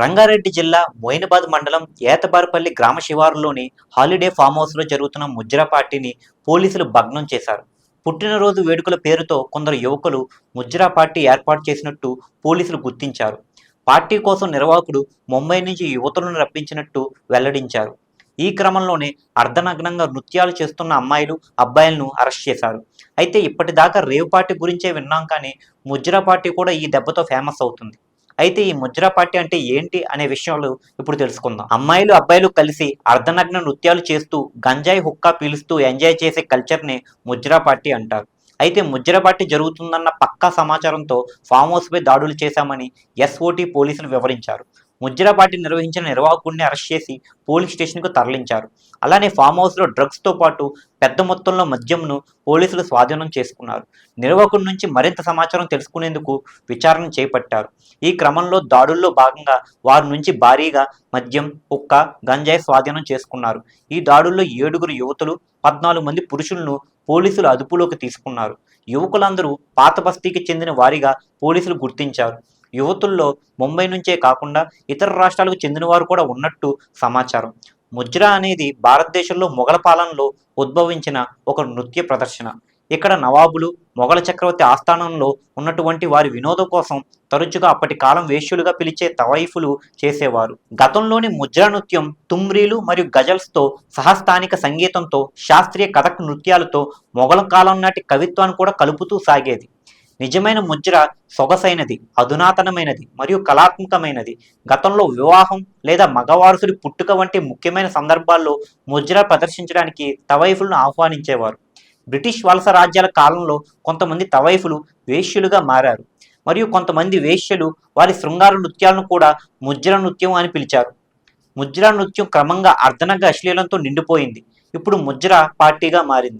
రంగారెడ్డి జిల్లా మోయినాబాద్ మండలం ఏతబారుపల్లి గ్రామ శివారులోని హాలిడే ఫామ్ హౌస్లో జరుగుతున్న ముజ్రా పార్టీని పోలీసులు భగ్నం చేశారు. పుట్టినరోజు వేడుకల పేరుతో కొందరు యువకులు ముజ్రా పార్టీ ఏర్పాటు చేసినట్టు పోలీసులు గుర్తించారు. పార్టీ కోసం నిర్వాహకుడు ముంబై నుంచి యువతులను రప్పించినట్టు వెల్లడించారు. ఈ క్రమంలోనే అర్ధనగ్నంగా నృత్యాలు చేస్తున్న అమ్మాయిలు అబ్బాయిలను అరెస్ట్ చేశారు. అయితే ఇప్పటిదాకా రేవ్ పార్టీ గురించే విన్నాం కానీ ముజ్రా పార్టీ కూడా ఈ దెబ్బతో ఫేమస్ అవుతుంది. అయితే ఈ ముజ్రా పార్టీ అంటే ఏంటి అనే విషయాలు ఇప్పుడు తెలుసుకుందాం. అమ్మాయిలు అబ్బాయిలు కలిసి అర్ధనగ్న నృత్యాలు చేస్తూ గంజాయి హుక్కా పీలుస్తూ ఎంజాయ్ చేసే కల్చర్ని ముజ్రా పార్టీ అంటారు. అయితే ముజ్రా పార్టీ జరుగుతుందన్న పక్కా సమాచారంతో ఫామ్ హౌస్పై దాడులు చేశామని ఎస్ఓటీ పోలీసులు వివరించారు. ముజ్రా పార్టీ నిర్వహించిన నిర్వాహకుడిని అరెస్ట్ చేసి పోలీస్ స్టేషన్కు తరలించారు. అలానే ఫామ్ హౌస్లో డ్రగ్స్తో పాటు పెద్ద మొత్తంలో మద్యంను పోలీసులు స్వాధీనం చేసుకున్నారు. నిర్వాహకుడి నుంచి మరింత సమాచారం తెలుసుకునేందుకు విచారణ చేపట్టారు. ఈ క్రమంలో దాడుల్లో భాగంగా వారి నుంచి భారీగా మద్యం కుక్క గంజాయి స్వాధీనం చేసుకున్నారు. ఈ దాడుల్లో ఏడుగురు యువతులు పద్నాలుగు మంది పురుషులను పోలీసులు అదుపులోకి తీసుకున్నారు. యువకులందరూ పాత బస్తీకి చెందిన వారిగా పోలీసులు గుర్తించారు. యువతుల్లో ముంబై నుంచే కాకుండా ఇతర రాష్ట్రాలకు చెందిన వారు కూడా ఉన్నట్టు సమాచారం. ముజ్రా అనేది భారతదేశంలో మొఘల పాలనలో ఉద్భవించిన ఒక నృత్య ప్రదర్శన. ఇక్కడ నవాబులు మొఘల చక్రవర్తి ఆస్థానంలో ఉన్నటువంటి వారి వినోదం కోసం తరచుగా అప్పటి కాలం వేష్యులుగా పిలిచే తవైఫులు చేసేవారు. గతంలోని ముద్రా నృత్యం తుమ్రీలు మరియు గజల్స్తో సహస్థానిక సంగీతంతో శాస్త్రీయ కథక్ నృత్యాలతో మొఘల కాలం నాటి కవిత్వాన్ని కూడా కలుపుతూ సాగేది. నిజమైన ముజ్ర సొగసైనది అధునాతనమైనది మరియు కళాత్మకమైనది. గతంలో వివాహం లేదా మగవారసుడి పుట్టుక వంటి ముఖ్యమైన సందర్భాల్లో ముద్ర ప్రదర్శించడానికి తవైఫులను ఆహ్వానించేవారు. బ్రిటిష్ వలస రాజ్యాల కాలంలో కొంతమంది తవైఫులు వేష్యులుగా మారారు మరియు కొంతమంది వేశ్యలు వారి శృంగార నృత్యాలను కూడా ముద్ర నృత్యం అని పిలిచారు. ముజ్రా నృత్యం క్రమంగా అర్ధనగా అశ్లీలంతో నిండిపోయింది. ఇప్పుడు ముద్ర పార్టీగా మారింది.